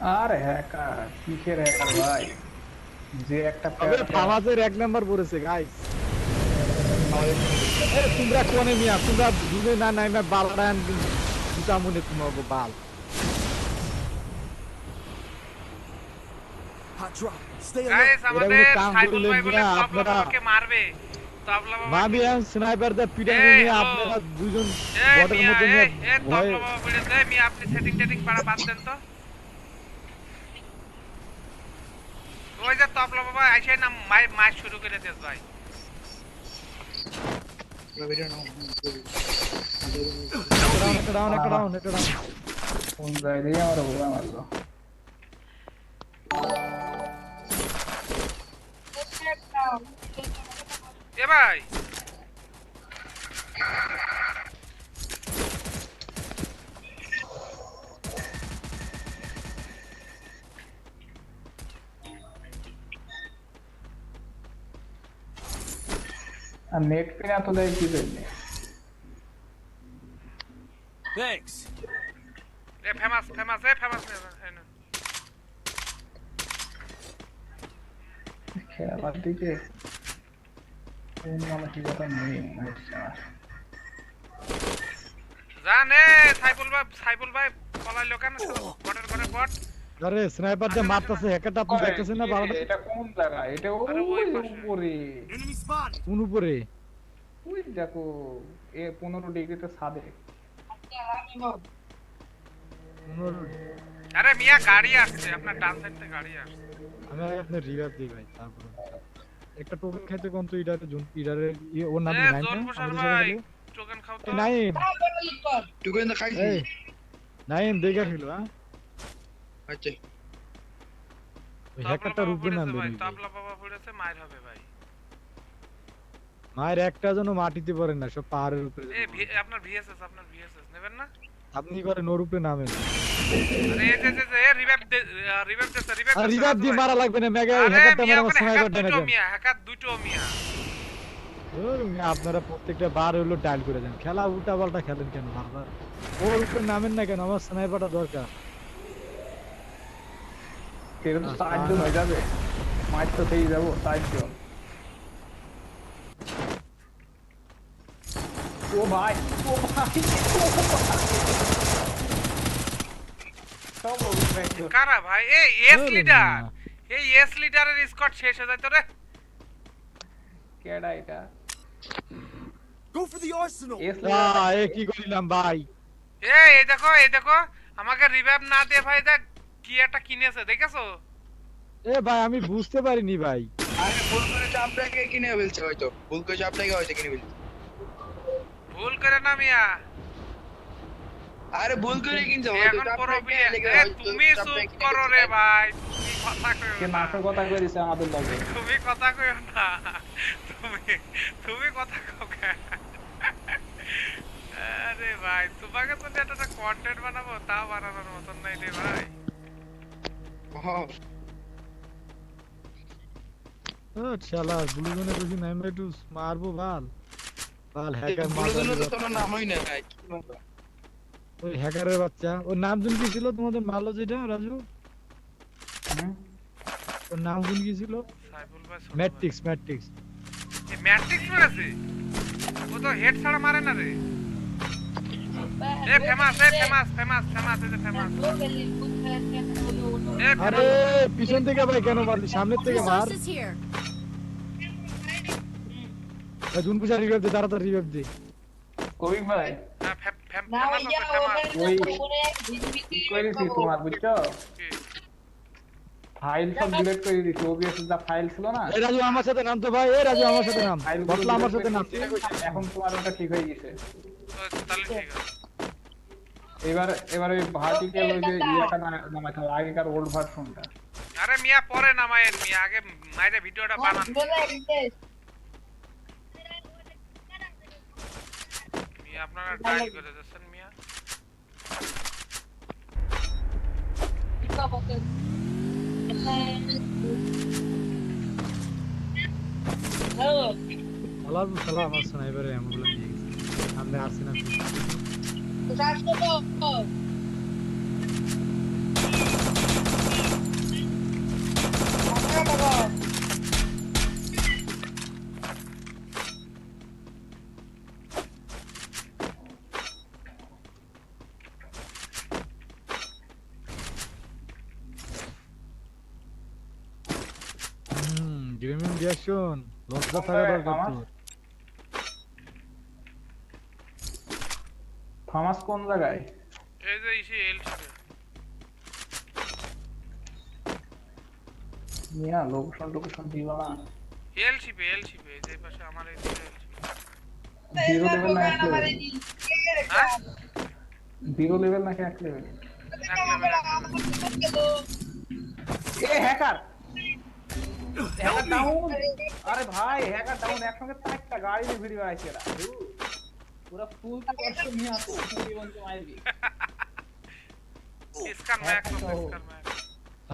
আর hacker কিসের hacker ভাই? যে একটা তবে এক নাম্বার পড়েছে গাইস তোমরা কোনে মিয়া? তোমরা দুনে না নাই না বালারান দুটা মনে বাল। Hot drop. ওই যে তপলা বাবা আইসে না মাই মাই শুরু করে দিস ভাই। এ ভাই। আর নেট কিনা তো দেয় কি জন্য? Thanks. এ ফেমাস ফেমাস এ ফেমাস খেলার দিকে। কোন মানসিক কথা নেই। জানে সাইফুল ভাই সাইফুল ভাই পলাইলো কেন? বটের ঘরে বট। আরে স্নাইপার দা মারতাছে হ্যাকারটা আপনি দেখতেছেন না বালাটা এটা কোন জায়গা? এটা ওই উপরে। কোন উপরে? ওই দেখো এ পনেরো ডিগ্রিতে ছাদে। আরে মিয়া গাড়ি আসছে। আপনার ডান সাইড থেকে গাড়ি আসছে। আমি আপনার রিভাইভ দিই ভাই তারপরে। একটা টোকেন খাইতে কোন তো ইডারে জুন ইডারে ওর নাম এ কি নাইন জোন না? প্রসার আমাদের ভাই সাথে টোকেন খাও তো। এই নাইন। খাইছি। এই নাইন খেলো হ্যাঁ? আচ্ছা। নাম ভাই তাবলা বাবা পড়েছে মায়ের হবে ভাই। মায়ের একটা যেন মাটিতে পড়ে না সব পাহাড়ের উপরে আপনার ভিএসএস আপনার ভিএসএস নেবেন না? আপনি করে নামেন আরে এই যে যে যে রিভাইভ দে রিভাইভ দে রিভাইভ রিভাইভ দিয়ে মারা লাগবে না মেগা হ্যাকারটা মারা ওখানে স্নাইপার হ্যাকার মিয়া হ্যাকার দুটো মিয়া। আপনারা প্রত্যেকটা বার হলো ডায়াল করে দেন। খেলা উল্টা পাল্টা খেলেন কেন? বারবার। ওর উপরে নামেন না কেন? আমার স্নাইপারটা দরকার। তো চারজন হয়ে যাবে মাছ তো পেয়ে যাব চারজন ও ভাই ও ভাই। কারা ভাই এই এস লিডার এই এস লিডারের স্কট শেষ হয়ে যায় তো রে কেডা এটা Go for the arsenal. এস আহ, এ কি করিলাম ভাই এই এই দেখো এই দেখো আমাকে রিভাইভ না দিয়ে ভাই দেখ কি একটা কিনেছে দেখেছ? এ ভাই আমি বুঝতে পারিনি ভাই। আরে ভুল করে চাপটাকে কিনে ফেলছে হয়তো। ভুল করে চাপটাকে হয়তো কিনে ফেলছে। ভুল করে না মিয়া। আরে ভুল করে কিনছে হয়তো। এখন পুরো এ, তুমি চুপ করো রে ভাই তুমি কথা কইও কে না। কথা করে দিছে আমাদের লগে? তুমি কথা কইও না। তুমি তুমি কথা কও আরে ভাই তোমাকে তো একটা কন্টেন্ট বানাবো তাও বানানোর মতন নাই রে ভাই। ও শালা ব্লু জোনে নাইম একটু মারবো বাল। বাল হ্যাকার ভুল তো মারবো তোমার নামই না ভাই ওই হ্যাকারের বাচ্চা। ওর নাম শুন কি ছিল? তোমাদের মারলো যেটা রাজু? ওর নাম শুন কি ছিল? Matrix matrix. ম্যাট্রিক্স মেরেছে ও তো হেড ছাড়া মারে না রে। এ ফেমাস এ ফেমাস ফেমাস ফেমাস এই ফেমাস আরে পিছন থেকে ভাই কেন মারলি? সামনের থেকে মার। জুন পূজা রিভাইভ দে তাড়াতাড়ি রিভাইভ দে। কবি ভাই? ফাইল সব ডিলিট করে দিছি ওবিএস যা ফাইল ছিল না। এই রাজু আমার সাথে নাম তো ভাই এই রাজু আমার সাথে নাম। বটলা আমার সাথে নাম। এখন তোমার ওটা ঠিক হয়ে গেছে। তাহলে ঠিক আছে। এবার এবার ওই ভার্টিক্যাল ওই যে ইয়েটা হবে আগেকার ওল্ড ভার্সনটা আরে মিয়া পরে নামায়েন মিয়া আগে মাইরে ভিডিওটা বানান। মিয়া আপনারা ডাইল করে দিচ্ছেন মিয়া। হ্যালো আলাদা শালা আমার দিয়ে গেছে। Zaczynamy! Zaczynamy go! Hmm, girimin bir yaşın. Losla beraber götür. Thomas কোন জায়গায়? এই যে ইসে এল শিপে মিয়া লোকেশন টোকেশন দিবা না। এল শিপে এল শিপে এই যে পাশে আমার এই এল শিপে। জিরো লেভেল না এক লেভেল হ্যাঁ? জিরো লেভেল নাকি এক লেভেল এক লেভেল এ হ্যাকার হ্যাকার ডাউন আরে ভাই হ্যাকার ডাউন একসঙ্গে চারটা গাড়ি নিয়ে ভিডিও আছে এরা।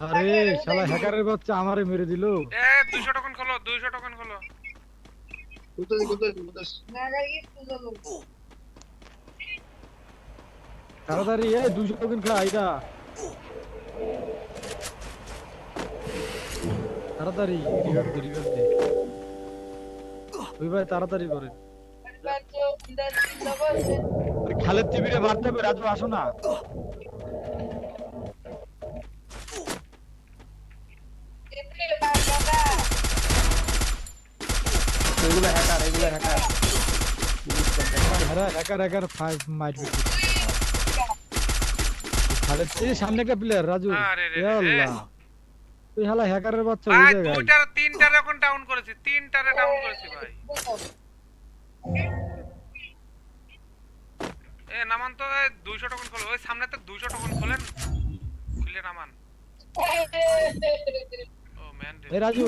আরে শালা হ্যাকারের বাচ্চা আমারে মেরে দিল। এ 200 টোকেন খোলো 200 টোকেন খোলো। কোথায় কোথায় কোথায় তাড়াতাড়ি এ দুশো টোকেন খা তাড়াতাড়ি রিভাইভ দে রিভাইভ দে। ওই ভাই তাড়াতাড়ি করেন। খালেদ টিভিরে মারতে হবে রাজু আসো না। এগুলো হ্যাকার এগুলো হ্যাকার হ্যাকার হ্যাকার ফাইভ মাইট খালেদ এই সামনে একটা প্লেয়ার রাজু। আল্লাহ তুই হ্যাকারের বাচ্চা দুইটার তিনটার এখন ডাউন করেছি তিনটারে ডাউন করেছি ভাই। এ নামান তো দুইশো টোকেন খোলো। ওই সামনে তো দুইশো টোকেন খোলেন। খুলে নামান। ও ম্যান এই রাজু।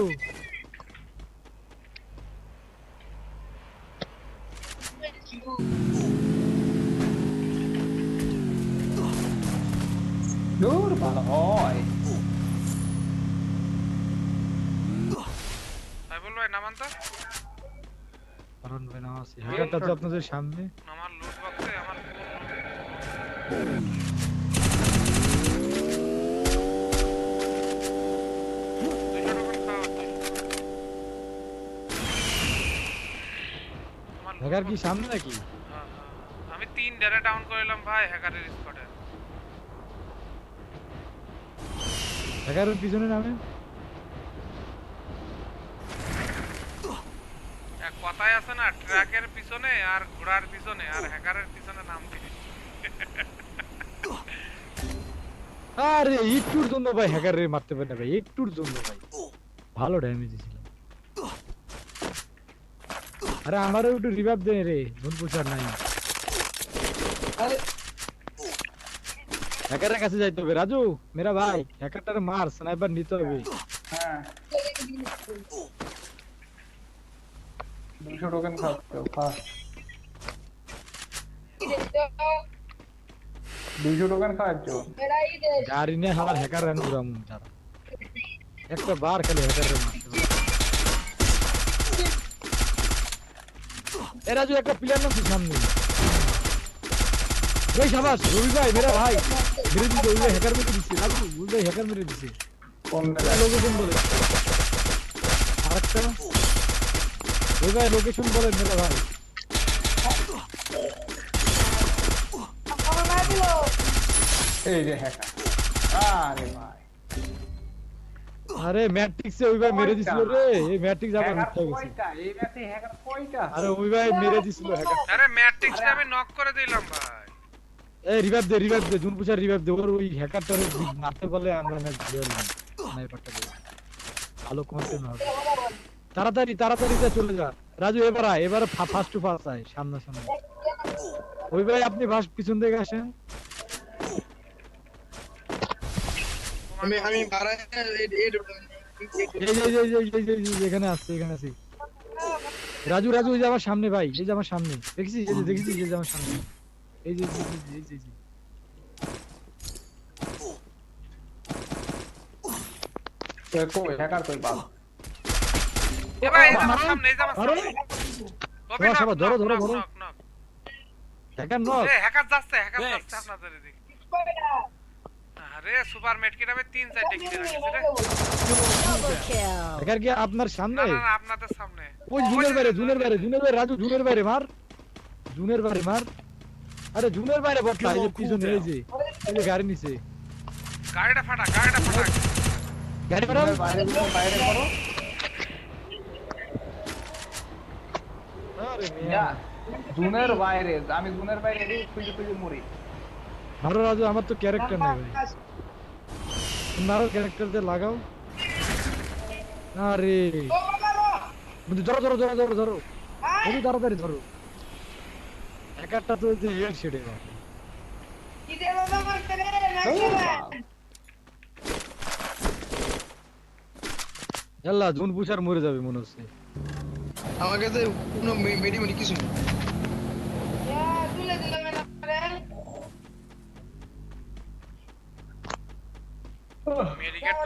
দূর ভালো হয়। ভাই ভাই নামান তো? কারণ ভাই নাম আছে তো আপনাদের সামনে আমার লুট বক্সে আমার দুইশো টোকেন খাওয়া আমার হ্যাকার কি সামনে নাকি। আমি তিন ডেরে ডাউন করলাম ভাই হ্যাকারের স্পটে হ্যাকারের পিছনে নামে? এক কথায় আছে না ট্রাকের পিছনে আর ঘোড়ার পিছনে আর হ্যাকারের পিছনে নাম দিবি আরে একটুর জন্য ভাই হ্যাকার রে মারতে পারে না ভাই একটুর জন্য ভাই। ভালো ড্যামেজ দিছিল আরে আমারও একটু রিভাইভ দে রে ধুন পুষার নাই। হ্যাকারের কাছে যাইতে হবে। রাজু মেরা ভাই হ্যাকারটারে মার স্নাইপার নিতে হবে। হ্যাঁ। দুশো টোকেন খাওয়াতে খা দুইশো টোকেন খাওয়াচ্ছ গাড়ি নিয়ে আমার হ্যাকার রান উড়াম তারা। একটা বার খালি হ্যাকার রে মারতে পারে। একটা প্লেয়ার নাম সামনে এই সাবাস রবি ভাই মেরা ভাই মেরে দিছে ওই হ্যাকার মেরে দিছে রাজু ওই ভাই হ্যাকার মেরে দিছে। লোকেশন বলে। আরেকটা? ওই ভাই লোকেশন বলেন মেরা ভাই। এই যে হ্যাকার আরে ভাই। আরে ম্যাট্রিক্সে ওই ভাই মেরে দিছিল রে। এই ম্যাট্রিক্স আবার গেছে। এই ম্যাচে হ্যাকার কয়টা আরে ওই ভাই মেরে দিছিল হ্যাকার আরে ম্যাট্রিক্সে আমি নক করে দিলাম ভাই। এই রিভাইভ দে রিভাইভ দে জুন পুষার রিভাইভ দে। ওর ওই হ্যাকারটার মারতে বলে আমরা ম্যাচ জিতে গেলাম স্নাইপারটা দিয়ে। ভালো কন্টেন্ট হবে। তাড়াতাড়ি তাড়াতাড়ি যা চলে যা। রাজু এবার আয়। এবারে ফার্স্ট টু ফার্স্ট আয় সামনে সামনে ওই ভাই আপনি ফার্স্ট পিছন থেকে আসেন। আমি আমি এখানে এখানে রাজু রাজু এই যে আমার সামনে ভাই এই যে আমার সামনে দেখছিস এই যে এই যে আমার সামনে এই যে এই যে, হ্যাকার যাচ্ছে হ্যাকার যাচ্ছে আপনাদের এদিকে আরে সুপার মেটকিট আমি তিন চারটে কিনে রাখিছি রে হ্যাকার কি আপনার সামনে? না না না আপনাদের সামনে। ওই জুনের বাইরে জুনের বাইরে জুনের বাইরে রাজু জুনের বাইরে মার। জুনের বাইরে মার। আরে জুনের বাইরে বটলা এই যে পিছনে এই যে এই যে গাড়ি নিচে গাড়িটা ফাটা গাড়িটা ফাটা। গাড়ি মারাও বাইরে বাইরে করো আরে মিয়া। জুনের বাইরে আমি জুনের বাইরে খুঁজে খুঁজে মরি। আরে রাজু আমার তো ক্যারেক্টার নাই ভাই। তোমারও ক্যারেক্টার দিয়ে লাগাও। আরে। বন্ধু ধরো ধরো ধরো ধরো ধরো। বন্ধু তাড়াতাড়ি ধরো। এক একটা তো যে হেড ছেড়ে জুন পুষার মরে যাবে মনে হচ্ছে। আমার কাছে কোনো মেডি মেডি কিছু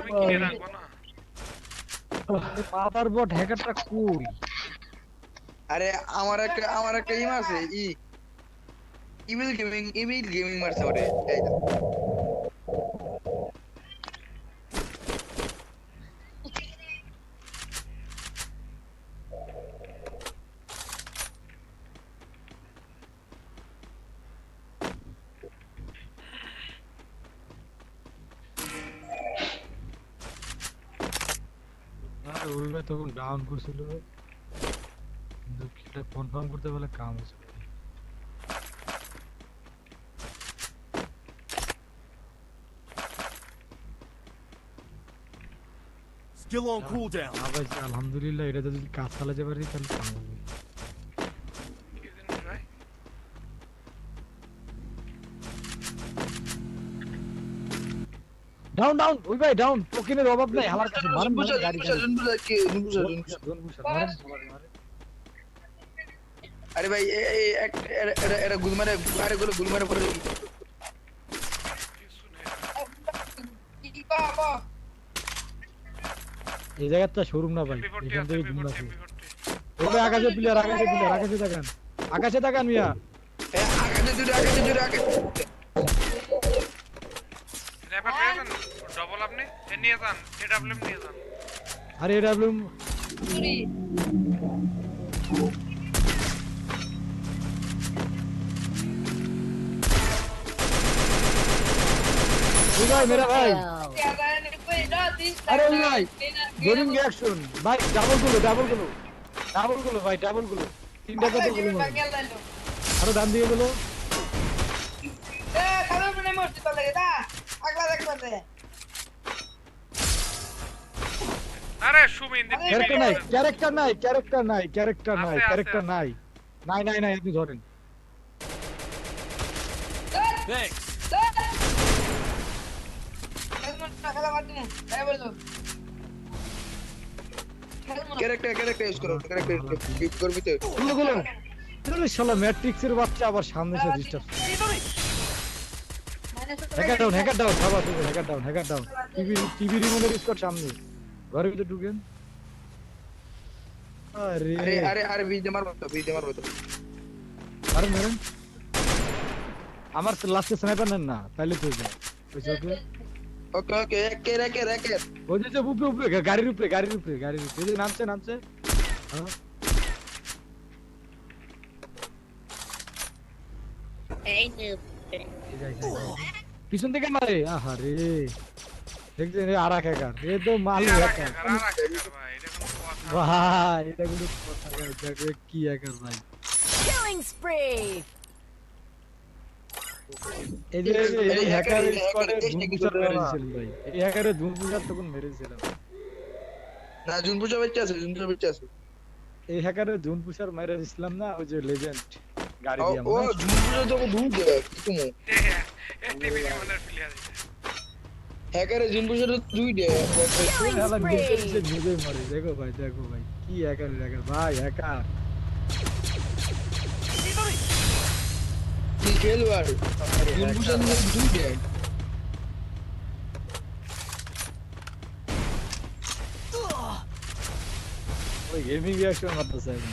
মেডিকেট কিনে রাখব না। পাতার বট হ্যাকারটা কই আরে আমার একটা আমার একটা ইম আছে ই ইমেল গেমিং ইমেল গেমিং মারছে ওরে এই তো। আরে ওই ডাউন করছিল। কিন্তু এটা কনফার্ম করতে বলে কাম হয়েছিল Still on cooldown. আলহামদুলিল্লাহ এটা যদি কাজ চালাতে পারি তাহলে কাম হবে কি জিনিস ভাই ডাউন ডাউন ওই ভাই ডাউন টোকেনের অভাব নাই আমার কাছে মারেন মারেন, গাড়ি জুনপুষা, জুনপুষা, কি? মারেন, মারেন, মারেন। আরে ভাই এ- এ- এক- এরা- এরা- এরা গুলমারে আরে গুলো গুলমারে পড়ে কিছু নেই এই জায়গাটা শোরুম না ভাই এখান থেকে ফোরটি আছে। ওই আকাশে প্লেয়ার আকাশে প্লেয়ার আকাশে তাকান আকাশে তাকান মিয়া এ, আকাশে দূরে আকাশে দূরে আকাশে স্ন্যাপার পেয়েছেন ডবল আপনি এ নিয়ে যান এডব্লিউএম নিয়ে যান। আরে এটা বলুন ভাই মেরা ভাই। আরে ভাই গেমিং রিঅ্যাকশন ভাই ডাবলগুলো ডাবলগুলো। ডাবলগুলো ভাই ডাবলগুলো। তিনটা কাটে গুলো। আরও দাম দিয়ে গুলো। আরে সুমিন দি ক্যারেক্টার নাই ক্যারেক্টার নাই ক্যারেক্টার নাই ক্যারেক্টার নাই ক্যারেক্টার নাই। নাই নাই নাই আপনি ধরেন। ক্যারেক্টার ক্যারেক্টার ইউজ করো ক্যারেক্টার ইউজ করবি তো। গুলো গুলো শালা ম্যাট্রিক্সের বাচ্চা আবার সামনে এসে disturb hacker down hacker down খাবার hacker down hacker down TV TV সামনে। ঘরের ভিতরে ঢুকেন আরে আরে আরে আরে বিজ দে মারবো তো বিজ দে মারবো তো। আরে মেরেন। আমার লাস্টে স্নাইপার নেন না তাইলে তো যায় ওকে ওকে ওকে একে একে একে ওই যে উপরে উপরে গাড়ির উপরে গাড়ির উপরে গাড়ির উপরে। যে নামছে নামছে। হ্যাঁ। এই। পিছন থেকে মারে। আহারে। দেখছেন? রে আরাক হ্যাকার এ তো মাল আর আর আর ভাই এটা কিন্তু কথা কি হ্যাকার ভাই! এই যে এই হ্যাকার স্কোয়াডে। ভাই। এই হ্যাকারে তখন মেরেছিলাম না। জুনপুষা বাচ্চা আছে জুনপুষা বাচ্চা আছে। এই হ্যাকারে ধুম মেরেছিলাম না? ওই যে লেজেন্ড গাড়ি দিয়ে ও আমরা তো দূর দে কি তুমি এ টিভি রিমোটের প্লেয়ার হ্যাকারে জুনপুষা তো দুই দে Killing শালা নিজে spree! নিজে নিজেই মরে দেখো ভাই দেখো ভাই কি হ্যাকার হ্যাকার ভাই হ্যাকার কি খেলবার জুনপুষা দুই দে ওই গেমিং রিঅ্যাকশন মারতেছে এখন